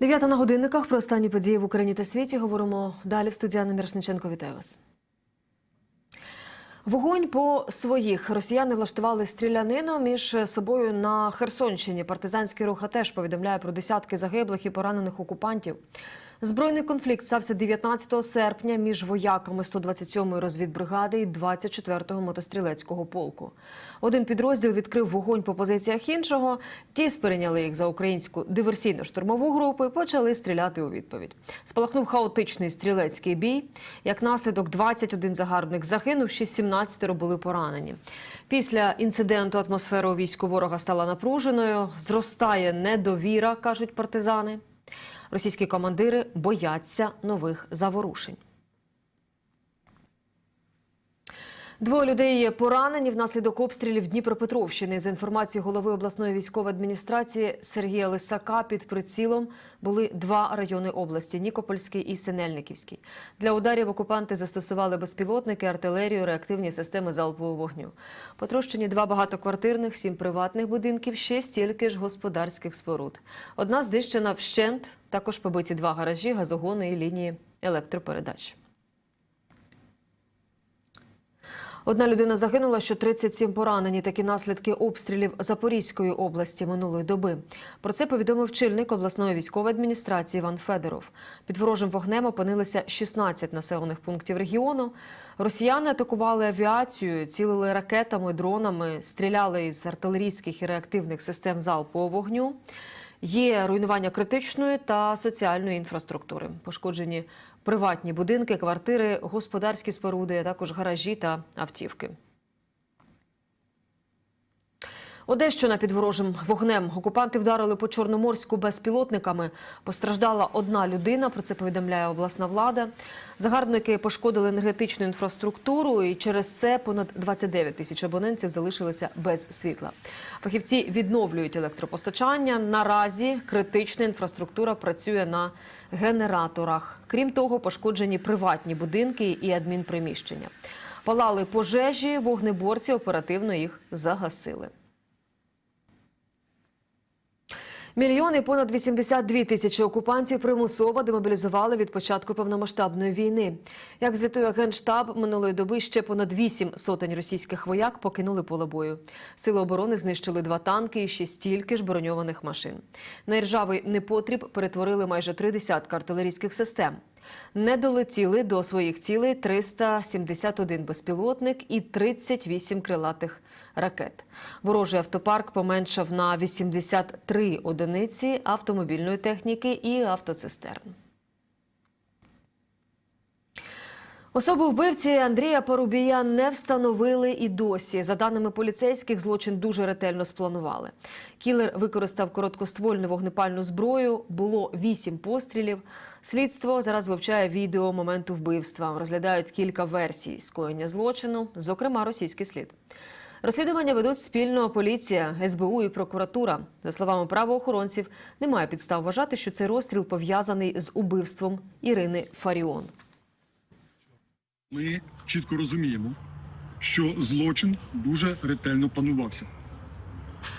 Дев'ята на годинниках про останні події в Україні та світі говоримо далі в студії Анна Мірошниченко. Вітаю вас. Вогонь по своїх росіяни влаштували стрілянину між собою на Херсонщині. Партизанський рух теж повідомляє про десятки загиблих і поранених окупантів. Збройний конфлікт стався 19 серпня між вояками 127-ї розвідбригади і 24-го мотострілецького полку. Один підрозділ відкрив вогонь по позиціях іншого. Ті сприйняли їх за українську диверсійно-штурмову групу і почали стріляти у відповідь. Спалахнув хаотичний стрілецький бій. Як наслідок, 21 загарбник загинув, ще 17 були поранені. Після інциденту атмосфера у війську ворога стала напруженою. Зростає недовіра, кажуть партизани. Російські командири бояться нових заворушень. Двоє людей є поранені внаслідок обстрілів Дніпропетровщини. За інформацією голови обласної військової адміністрації Сергія Лисака, під прицілом були два райони області Нікопольський і Синельниківський. Для ударів окупанти застосували безпілотники, артилерію, реактивні системи залпового вогню. Потрощені два багатоквартирних, сім приватних будинків, ще стільки ж господарських споруд. Одна знищена вщент, також побиті два гаражі, газогони і лінії електропередач. Одна людина загинула, що 37 поранені. Такі наслідки обстрілів Запорізької області минулої доби. Про це повідомив чільник обласної військової адміністрації Іван Федоров. Під ворожим вогнем опинилися 16 населених пунктів регіону. Росіяни атакували авіацію, цілили ракетами, дронами, стріляли із артилерійських і реактивних систем залпового вогню. Є руйнування критичної та соціальної інфраструктури. Пошкоджені приватні будинки, квартири, господарські споруди, а також гаражі та автівки. Одещина під ворожим вогнем. Окупанти вдарили по Чорноморську безпілотниками. Постраждала одна людина. Про це повідомляє обласна влада. Загарбники пошкодили енергетичну інфраструктуру, і через це понад 29 тисяч абонентів залишилися без світла. Фахівці відновлюють електропостачання. Наразі критична інфраструктура працює на генераторах. Крім того, пошкоджені приватні будинки і адмінприміщення. Палали пожежі, вогнеборці оперативно їх загасили. Мільйони понад 82 тисячі окупантів примусово демобілізували від початку повномасштабної війни. Як звітує генштаб минулої доби, ще понад 8 сотень російських вояк покинули поле бою. Сили оборони знищили два танки і ще стільки ж броньованих машин. На іржавий непотріб перетворили майже три десятка артилерійських систем. Не долетіли до своїх цілей 371 безпілотник і 38 крилатих ракет. Ворожий автопарк поменшав на 83 одиниці автомобільної техніки і автоцистерн. Особу вбивці Андрія Порубія не встановили і досі. За даними поліцейських, злочин дуже ретельно спланували. Кілер використав короткоствольну вогнепальну зброю. Було вісім пострілів. Слідство зараз вивчає відео моменту вбивства. Розглядають кілька версій скоєння злочину, зокрема російський слід. Розслідування ведуть спільно поліція, СБУ і прокуратура. За словами правоохоронців, немає підстав вважати, що цей розстріл пов'язаний з убивством Ірини Фаріон. Ми чітко розуміємо, що злочин дуже ретельно планувався.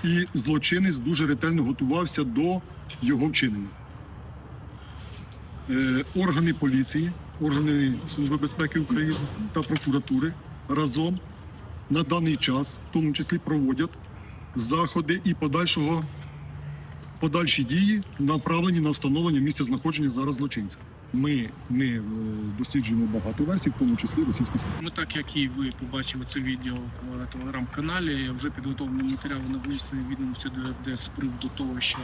І злочинець дуже ретельно готувався до його вчинення. Е, органи поліції, органи Служби безпеки України та прокуратури разом на даний час, в тому числі, проводять заходи і подальшого, подальші дії, направлені на встановлення місця знаходження зараз злочинця. Ми не е, досліджуємо багато версій, в тому числі російські слід. Ми, так як і ви побачили це відео в телеграм-каналі, вже підготовлені матеріали на вияснення відомості ДРД з приводу того, що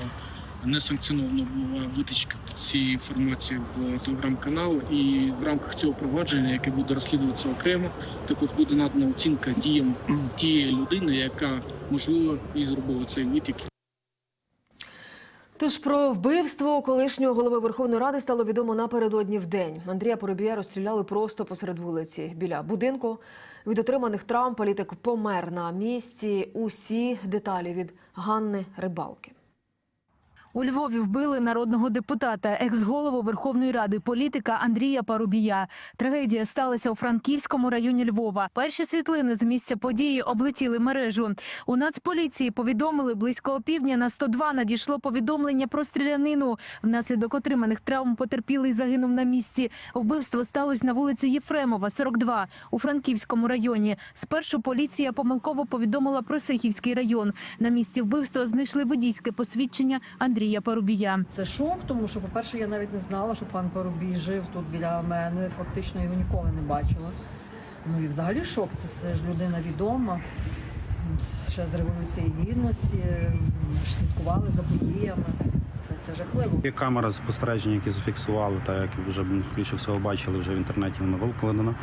несанкціоновано була витичка цієї інформації в телеграм-канал, і в рамках цього провадження, яке буде розслідуватися окремо, також буде надана оцінка діям тієї людини, яка можливо і зробила цей витік. Тож про вбивство колишнього голови Верховної Ради стало відомо напередодні в день. Андрія Поробія розстріляли просто посеред вулиці біля будинку. Від отриманих травм політик помер на місці. Усі деталі від Ганни Рибалки. У Львові вбили народного депутата, екс-голову Верховної Ради, політика Андрія Парубія. Трагедія сталася у Франківському районі Львова. Перші світлини з місця події облетіли мережу. У Нацполіції повідомили близько опівдня на 102 надійшло повідомлення про стрілянину. Внаслідок отриманих травм потерпілий загинув на місці. Вбивство сталося на вулиці Єфремова, 42, у Франківському районі. Спершу поліція помилково повідомила про Сихівський район. На місці вбивства знайшли водійське посвідчення Андрія Парубія. Це шок, тому що, по-перше, я навіть не знала, що пан Парубій жив тут біля мене. Фактично його ніколи не бачила. Ну і взагалі шок. Це, це ж людина відома. Ще з Революції Гідності, слідкували за подіями. Це, це жахливо. Є камера спостереження, які зафіксували, та як вже більше всього бачили вже в інтернеті воно викладено.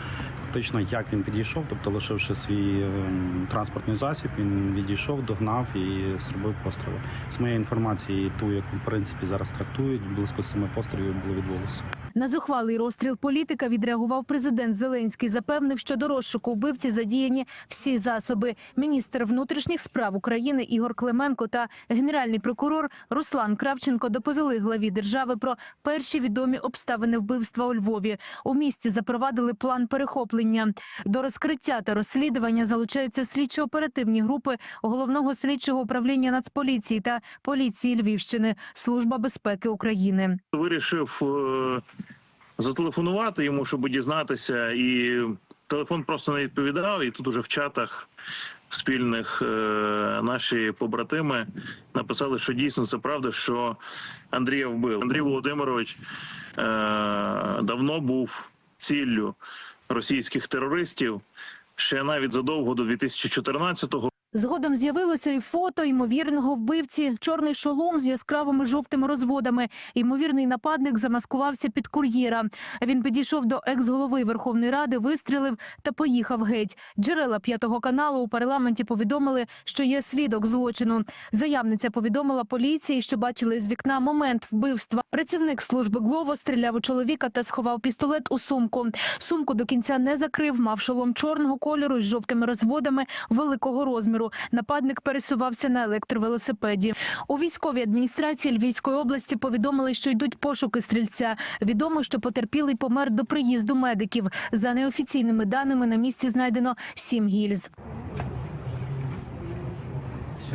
Фактично, як він підійшов, тобто лишивши свій ем, транспортний засіб, він відійшов, догнав і зробив постріли. З моєї інформації, ту, яку в принципі зараз трактують, близько семи пострілів було відбулося. На зухвалий розстріл політика відреагував президент Зеленський. Запевнив, що до розшуку вбивці задіяні всі засоби. Міністр внутрішніх справ України Ігор Клименко та генеральний прокурор Руслан Кравченко доповіли главі держави про перші відомі обставини вбивства у Львові. У місті запровадили план перехоплення. До розкриття та розслідування залучаються слідчо-оперативні групи головного слідчого управління Нацполіції та поліції Львівщини, Служба безпеки України. вирішив е, зателефонувати йому, щоб дізнатися, і телефон просто не відповідав. І тут уже в чатах спільних е, наші побратими написали, що дійсно це правда, що Андрія вбив. Андрій Володимирович е, давно був ціллю російських терористів. Ще навіть задовго до 2014-го Згодом з'явилося і фото ймовірного вбивці, чорний шолом з яскравими жовтими розводами. Ймовірний нападник замаскувався під кур'єра. Він підійшов до екс-голови Верховної Ради, вистрілив та поїхав геть. Джерела п'ятого каналу у парламенті повідомили, що є свідок злочину. Заявниця повідомила поліції, що бачили з вікна момент вбивства. Працівник служби Глово стріляв у чоловіка та сховав пістолет у сумку. Сумку до кінця не закрив, мав шолом чорного кольору з жовтими розводами великого розміру. Нападник пересувався на електровелосипеді. У військовій адміністрації Львівської області повідомили, що йдуть пошуки стрільця. Відомо, що потерпілий помер до приїзду медиків. За неофіційними даними на місці знайдено сім гільз.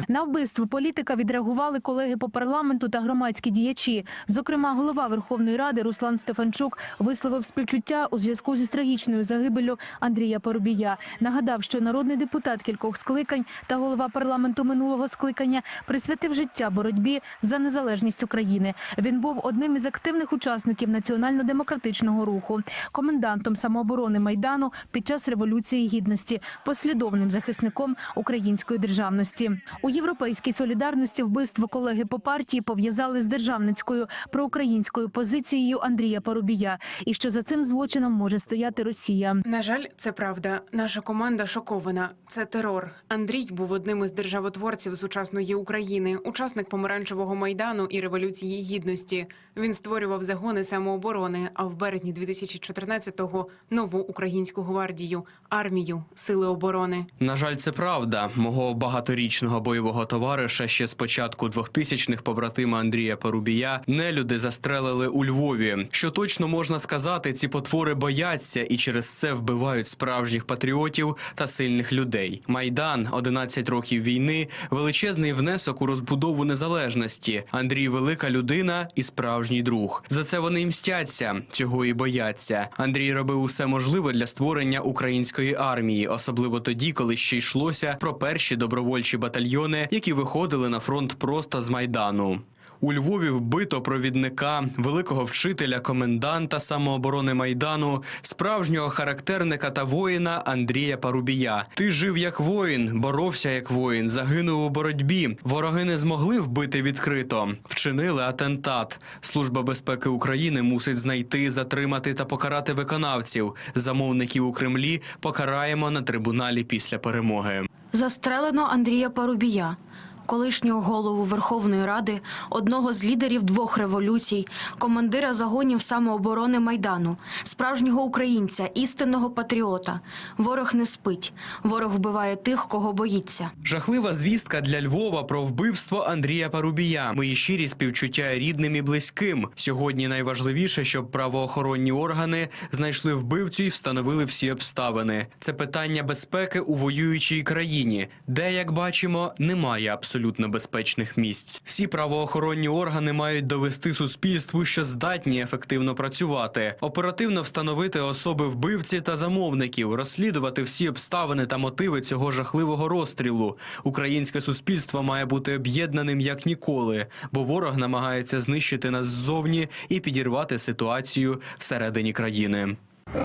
На вбивство політика відреагували колеги по парламенту та громадські діячі. Зокрема, голова Верховної Ради Руслан Стефанчук висловив співчуття у зв'язку зі трагічною загибеллю Андрія Парубія. Нагадав, що народний депутат кількох скликань та голова парламенту минулого скликання присвятив життя боротьбі за незалежність України. Він був одним із активних учасників національно-демократичного руху, комендантом самооборони майдану під час революції гідності, послідовним захисником української державності. У європейській солідарності вбивство колеги по партії пов'язали з державницькою проукраїнською позицією Андрія Парубія, і що за цим злочином може стояти Росія. На жаль, це правда. Наша команда шокована. Це терор. Андрій був одним із державотворців сучасної України, учасник помаранчевого майдану і революції гідності. Він створював загони самооборони. А в березні 2014-го – нову українську гвардію, армію, сили оборони. На жаль, це правда. Мого багаторічного бойового товариша ще з початку 2000-х побратима Андрія Парубія нелюди застрелили у Львові. Що точно можна сказати, ці потвори бояться і через це вбивають справжніх патріотів та сильних людей. Майдан, 11 років війни, величезний внесок у розбудову незалежності. Андрій велика людина і справжній друг. За це вони й мстяться, цього і бояться. Андрій робив усе можливе для створення української армії, особливо тоді, коли ще йшлося про перші добровольчі батальйони, які виходили на фронт просто з майдану. У Львові вбито провідника, великого вчителя, коменданта самооборони майдану, справжнього характерника та воїна Андрія Парубія. Ти жив як воїн, боровся як воїн, загинув у боротьбі. Вороги не змогли вбити відкрито. Вчинили атентат. Служба безпеки України мусить знайти, затримати та покарати виконавців. Замовників у Кремлі покараємо на трибуналі після перемоги. Застрелено Андрія Парубія. Колишнього голову Верховної Ради, одного з лідерів двох революцій, командира загонів самооборони Майдану, справжнього українця, істинного патріота. Ворог не спить, ворог вбиває тих, кого боїться. Жахлива звістка для Львова про вбивство Андрія Парубія. Мої щирі співчуття рідним і близьким. Сьогодні найважливіше, щоб правоохоронні органи знайшли вбивцю і встановили всі обставини. Це питання безпеки у воюючій країні, де, як бачимо, немає абсолютно безпечних місць. Всі правоохоронні органи мають довести суспільству, що здатні ефективно працювати, оперативно встановити особи вбивці та замовників, розслідувати всі обставини та мотиви цього жахливого розстрілу. Українське суспільство має бути об'єднаним як ніколи, бо ворог намагається знищити нас ззовні і підірвати ситуацію всередині країни.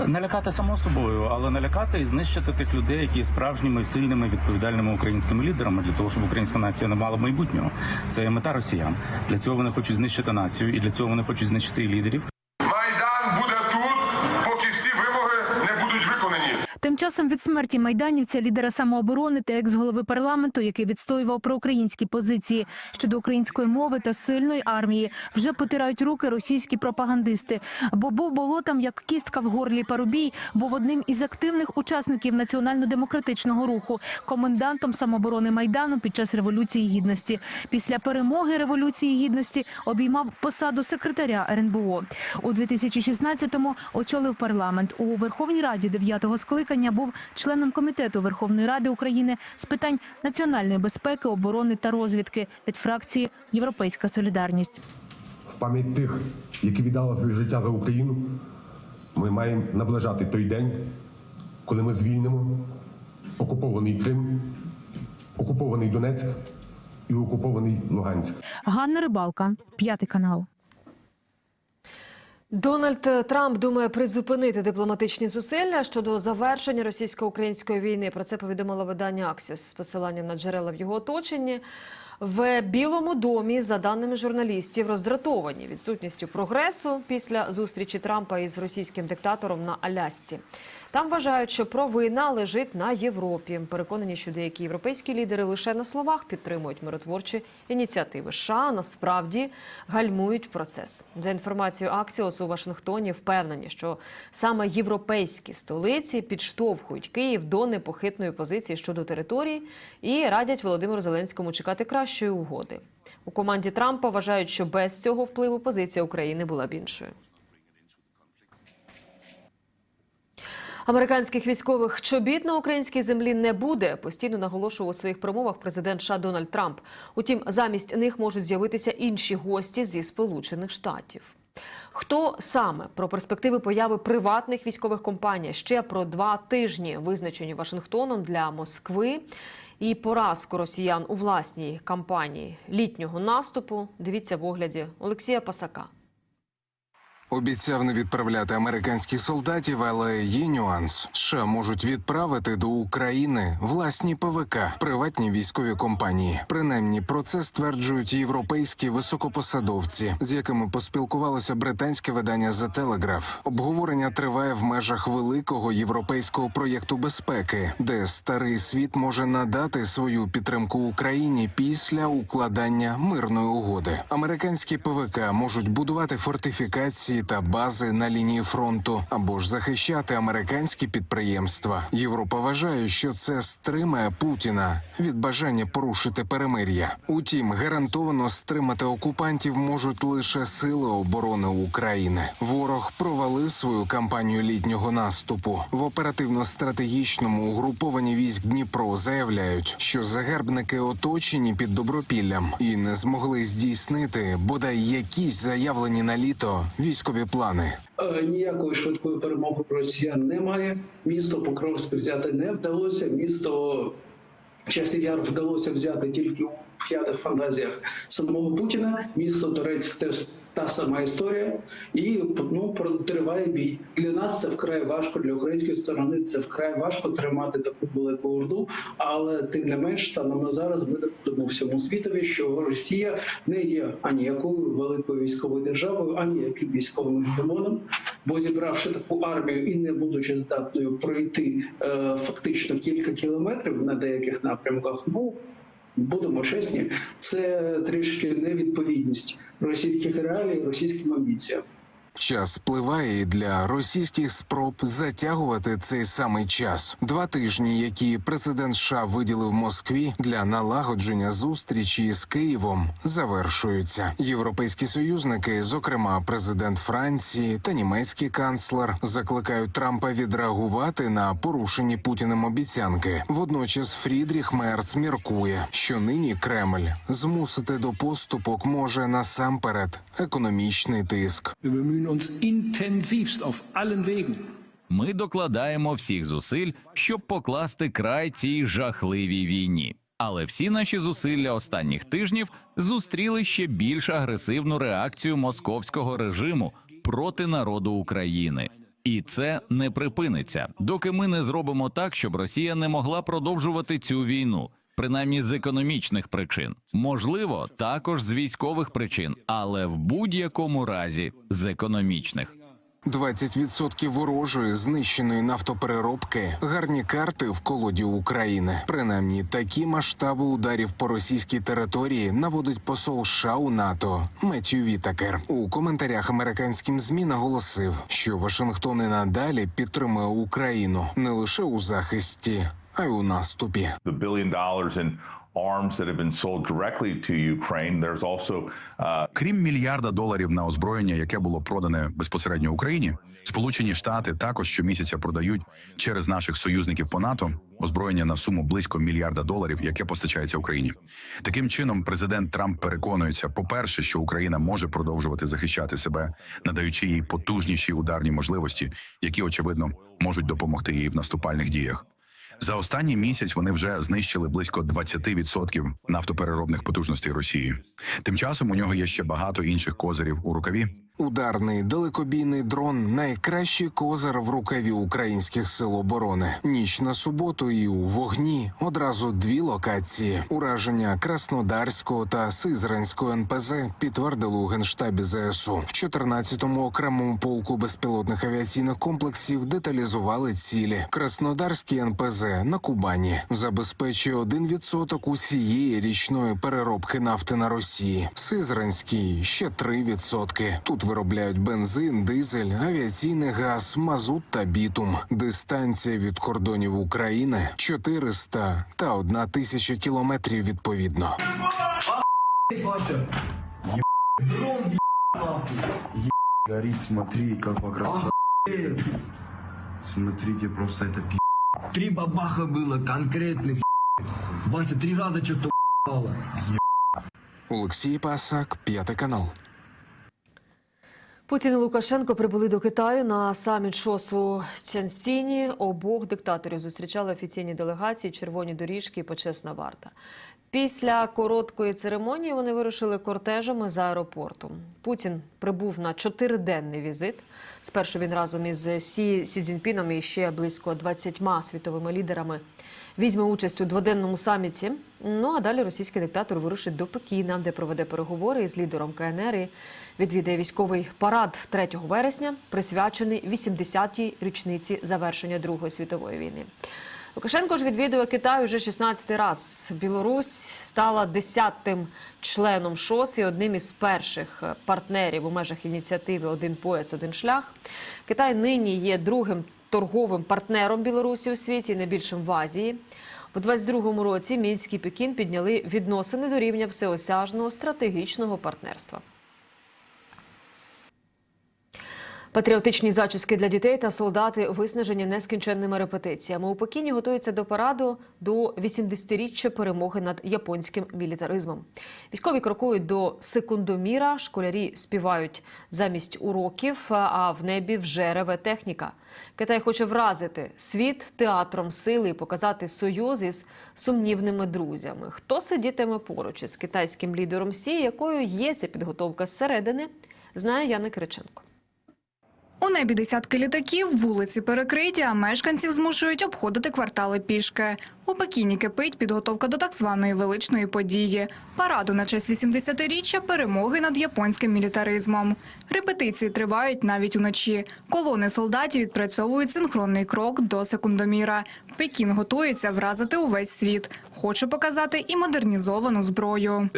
Налякати само собою, але налякати і знищити тих людей, які є справжніми сильними відповідальними українськими лідерами для того, щоб українська нація не мала майбутнього. Це мета росіян. Для цього вони хочуть знищити націю, і для цього вони хочуть знищити і лідерів. Майдан буде тут, поки всі вимоги не будуть виконані. Тим часом від смерті майданівця, лідера самооборони та екс-голови парламенту, який відстоював проукраїнські позиції щодо української мови та сильної армії, вже потирають руки російські пропагандисти. Бо був болотом, як кістка в горлі Парубій, був одним із активних учасників національно-демократичного руху, комендантом самооборони майдану під час революції гідності. Після перемоги революції гідності обіймав посаду секретаря РНБО. У 2016-му очолив парламент у Верховній Раді 9-го скликання. Був членом комітету Верховної Ради України з питань національної безпеки, оборони та розвідки від фракції Європейська Солідарність. В пам'ять тих, які віддали своє життя за Україну, ми маємо наближати той день, коли ми звільнимо окупований Крим, окупований Донецьк і окупований Луганськ. Ганна Рибалка, п'ятий канал. Дональд Трамп думає призупинити дипломатичні зусилля щодо завершення російсько-української війни. Про це повідомило видання Аксіос з посиланням на джерела в його оточенні. В Білому домі, за даними журналістів, роздратовані відсутністю прогресу після зустрічі Трампа із російським диктатором на Алясці. Там вважають, що провина лежить на Європі. Переконані, що деякі європейські лідери лише на словах підтримують миротворчі ініціативи. США насправді гальмують процес. За інформацією Аксіос у Вашингтоні впевнені, що саме європейські столиці підштовхують Київ до непохитної позиції щодо території і радять Володимиру Зеленському чекати кращої угоди. У команді Трампа вважають, що без цього впливу позиція України була б іншою. Американських військових чобіт на українській землі не буде. Постійно наголошував у своїх промовах президент США Дональд Трамп. Утім, замість них можуть з'явитися інші гості зі Сполучених Штатів. Хто саме про перспективи появи приватних військових компаній ще про два тижні, визначені Вашингтоном для Москви, і поразку росіян у власній кампанії літнього наступу? Дивіться в огляді Олексія Пасака. Обіцяв не відправляти американських солдатів, але є нюанс. США можуть відправити до України власні ПВК, приватні військові компанії. Принаймні про це стверджують європейські високопосадовці, з якими поспілкувалося британське видання The Telegraph. Обговорення триває в межах великого європейського проєкту безпеки, де старий світ може надати свою підтримку Україні після укладання мирної угоди. Американські ПВК можуть будувати фортифікації та бази на лінії фронту або ж захищати американські підприємства. Європа вважає, що це стримає Путіна від бажання порушити перемир'я. Утім, гарантовано стримати окупантів можуть лише сили оборони України. Ворог провалив свою кампанію літнього наступу в оперативно-стратегічному угрупованні військ Дніпро. Заявляють, що загарбники оточені під добропіллям і не змогли здійснити бодай якісь заявлені на літо військові плани. Ніякої швидкої перемоги росіян немає. Місто Покровське взяти не вдалося. Місто Часів Яр вдалося взяти тільки у п'ятих фантазіях самого Путіна. Місто Торецьк теж та сама історія, і ну триває бій. Для нас це вкрай важко. Для української сторони це вкрай важко тримати таку велику орду. Але тим не менш, станом на зараз ми доводимо всьому світові, що Росія не є ані якою великою військовою державою, ані яким військовим гегемоном. Бо зібравши таку армію і не будучи здатною пройти е, фактично кілька кілометрів на деяких напрямках, ну будемо чесні, це трішки невідповідність російських реалій, російським амбіціям. Час спливає і для російських спроб затягувати цей самий час. Два тижні, які президент США виділив Москві для налагодження зустрічі з Києвом, завершуються. Європейські союзники, зокрема президент Франції та німецький канцлер, закликають Трампа відреагувати на порушені Путіним обіцянки. Водночас Фрідріх Мерц міркує, що нині Кремль змусити до поступок може насамперед економічний тиск. Bemühen uns intensivst auf allen Wegen. Ми докладаємо всіх зусиль, щоб покласти край цій жахливій війні. Але всі наші зусилля останніх тижнів зустріли ще більш агресивну реакцію московського режиму проти народу України. І це не припиниться, доки ми не зробимо так, щоб Росія не могла продовжувати цю війну, принаймні з економічних причин, можливо, також з військових причин, але в будь-якому разі з економічних. 20% ворожої знищеної нафтопереробки гарні карти в колоді України. Принаймні такі масштаби ударів по російській території наводить посол США у НАТО Меттю Вітакер. У коментарях американським змі наголосив, що Вашингтон і надалі підтримує Україну не лише у захисті, у наступі. the billion dollars in arms that have been sold directly to Ukraine. There's also uh, Крім мільярда доларів на озброєння, яке було продане безпосередньо Україні, Сполучені Штати також щомісяця продають через наших союзників по НАТО озброєння на суму близько мільярда доларів, яке постачається Україні. Таким чином, президент Трамп переконується, по-перше, що Україна може продовжувати захищати себе, надаючи їй потужніші ударні можливості, які очевидно можуть допомогти їй в наступальних діях. За останній місяць вони вже знищили близько 20% нафтопереробних потужностей Росії. Тим часом у нього є ще багато інших козирів у рукаві. Ударний далекобійний дрон найкращий козир в рукаві українських сил оборони. Ніч на суботу і у вогні одразу дві локації. Ураження Краснодарського та Сизранського НПЗ підтвердили у генштабі ЗСУ. В 14-му окремому полку безпілотних авіаційних комплексів деталізували цілі. Краснодарський НПЗ на Кубані забезпечує 1% усієї річної переробки нафти на Росії. Сизранський ще 3%. Тут виробляють бензин, дизель, авіаційний газ, мазут та бітум. Дистанція від кордонів України 400 та 1 тисяча кілометрів відповідно. Горит, смотри, как вокруг. Смотрите, просто это пи***. Три бабаха было конкретных. Вася три раза что-то Олексій Пасак, п'ятий канал. Путін і Лукашенко прибули до Китаю на саміт ШОСу Цянсіні. Обох диктаторів зустрічали офіційні делегації, червоні доріжки і почесна варта. Після короткої церемонії вони вирушили кортежами з аеропорту. Путін прибув на чотириденний візит. Спершу він разом із Сі, Сі Цзіньпіном і ще близько 20 світовими лідерами візьме участь у дводенному саміті. Ну а далі російський диктатор вирушить до Пекіна, де проведе переговори із лідером КНР і відвідає військовий парад 3 вересня, присвячений 80-й річниці завершення Другої світової війни. Лукашенко ж відвідує Китай уже 16 раз. Білорусь стала 10-тим членом ШОС і одним із перших партнерів у межах ініціативи Один пояс, один шлях. Китай нині є другим торговим партнером Білорусі у світі, найбільшим в Азії. У 22-му році мінський Пекін підняли відносини до рівня всеосяжного стратегічного партнерства. Патріотичні зачіски для дітей та солдати виснажені нескінченними репетиціями. У Пекіні готуються до параду до 80-річчя перемоги над японським мілітаризмом. Військові крокують до секундоміра, школярі співають замість уроків, а в небі вже реве техніка. Китай хоче вразити світ театром сили і показати союз із сумнівними друзями. Хто сидітиме поруч із китайським лідером Сі, якою є ця підготовка зсередини, знає Яна Кириченко. Небі десятки літаків, вулиці перекриті, а мешканців змушують обходити квартали пішки. У Пекіні кипить підготовка до так званої величної події параду на честь 80-річчя перемоги над японським мілітаризмом. Репетиції тривають навіть уночі. Колони солдатів відпрацьовують синхронний крок до секундоміра. Пекін готується вразити увесь світ. Хоче показати і модернізовану зброю.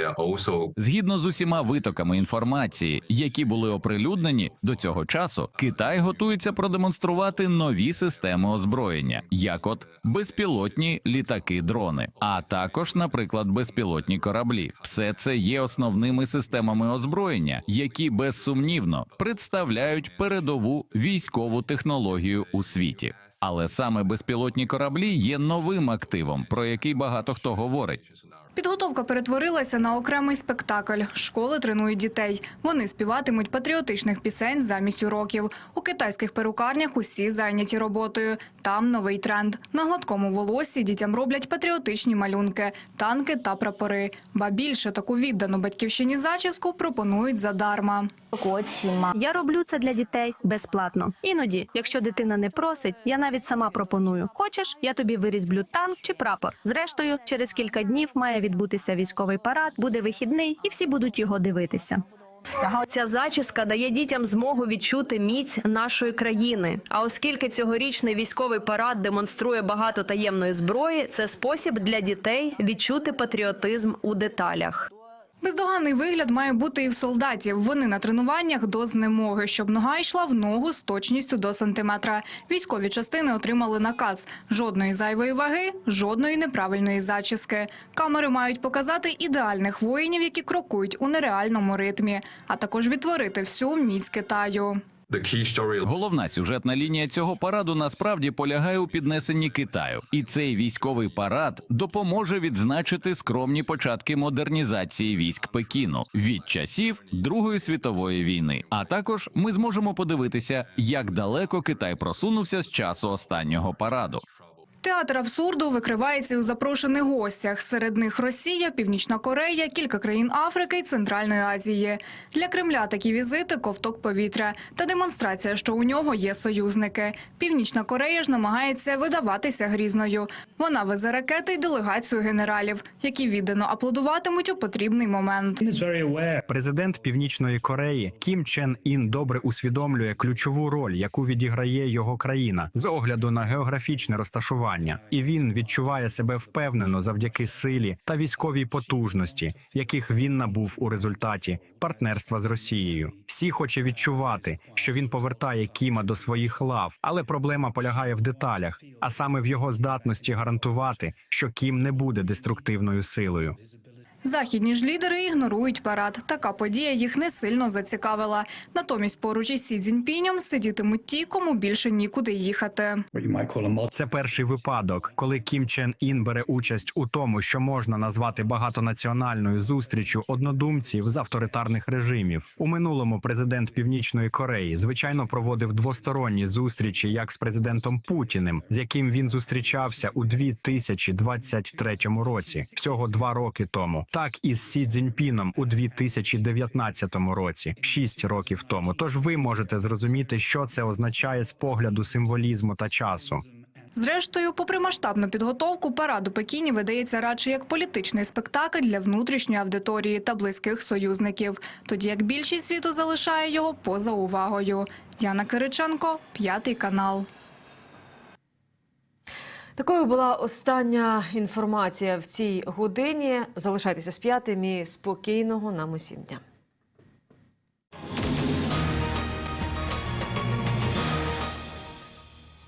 Згідно з усіма витоками інформації, які були оприлюднені до цього часу, Китай готується продемонструвати нові системи озброєння, як от безпілотні літаки-дрони, а також, наприклад, безпілотні кораблі. Все це є основними системами озброєння, які безсумнівно представляють передову військову технологію у світі. Але саме безпілотні кораблі є новим активом, про який багато хто говорить. Підготовка перетворилася на окремий спектакль. Школи тренують дітей. Вони співатимуть патріотичних пісень замість уроків. У китайських перукарнях усі зайняті роботою. Там новий тренд. На гладкому волосі дітям роблять патріотичні малюнки, танки та прапори. Ба більше таку віддану батьківщині зачіску пропонують задарма. Я роблю це для дітей безплатно. Іноді, якщо дитина не просить, я навіть сама пропоную. Хочеш, я тобі вирізблю танк чи прапор. Зрештою, через кілька днів має відбутися військовий парад, буде вихідний, і всі будуть його дивитися. Ця зачіска дає дітям змогу відчути міць нашої країни. А оскільки цьогорічний військовий парад демонструє багато таємної зброї, це спосіб для дітей відчути патріотизм у деталях. Бездоганний вигляд має бути і в солдатів. Вони на тренуваннях до знемоги, щоб нога йшла в ногу з точністю до сантиметра. Військові частини отримали наказ: жодної зайвої ваги, жодної неправильної зачіски. Камери мають показати ідеальних воїнів, які крокують у нереальному ритмі, а також відтворити всю міць Китаю. Головна сюжетна лінія цього параду насправді полягає у піднесенні Китаю, і цей військовий парад допоможе відзначити скромні початки модернізації військ Пекіну від часів Другої світової війни. А також ми зможемо подивитися, як далеко Китай просунувся з часу останнього параду. Театр абсурду викривається у запрошених гостях. Серед них Росія, Північна Корея, кілька країн Африки і Центральної Азії. Для Кремля такі візити ковток повітря та демонстрація, що у нього є союзники. Північна Корея ж намагається видаватися грізною. Вона везе ракети й делегацію генералів, які віддано аплодуватимуть у потрібний момент. Президент Північної Кореї Кім Чен Ін добре усвідомлює ключову роль, яку відіграє його країна з огляду на географічне розташування, і він відчуває себе впевнено завдяки силі та військовій потужності, яких він набув у результаті партнерства з Росією. Всі хоче відчувати, що він повертає Кіма до своїх лав, але проблема полягає в деталях, а саме в його здатності гарантувати, що Кім не буде деструктивною силою. Західні ж лідери ігнорують парад. Така подія їх не сильно зацікавила. Натомість поруч із Сі Цзіньпінем сидітимуть ті, кому більше нікуди їхати. Це перший випадок, коли Кім Чен Ін бере участь у тому, що можна назвати багатонаціональною зустрічю однодумців з авторитарних режимів. У минулому президент Північної Кореї звичайно проводив двосторонні зустрічі як з президентом Путіним, з яким він зустрічався у 2023 році, всього два роки тому, так і з Сі Цзіньпіном у 2019 році, шість років тому. Тож ви можете зрозуміти, що це означає з погляду символізму та часу. Зрештою, попри масштабну підготовку, парад у Пекіні видається радше як політичний спектакль для внутрішньої аудиторії та близьких союзників, тоді як більшість світу залишає його поза увагою. Діана Кириченко, п'ятий канал. Такою була остання інформація в цій годині. Залишайтеся з п'ятим і спокійного нам усім дня.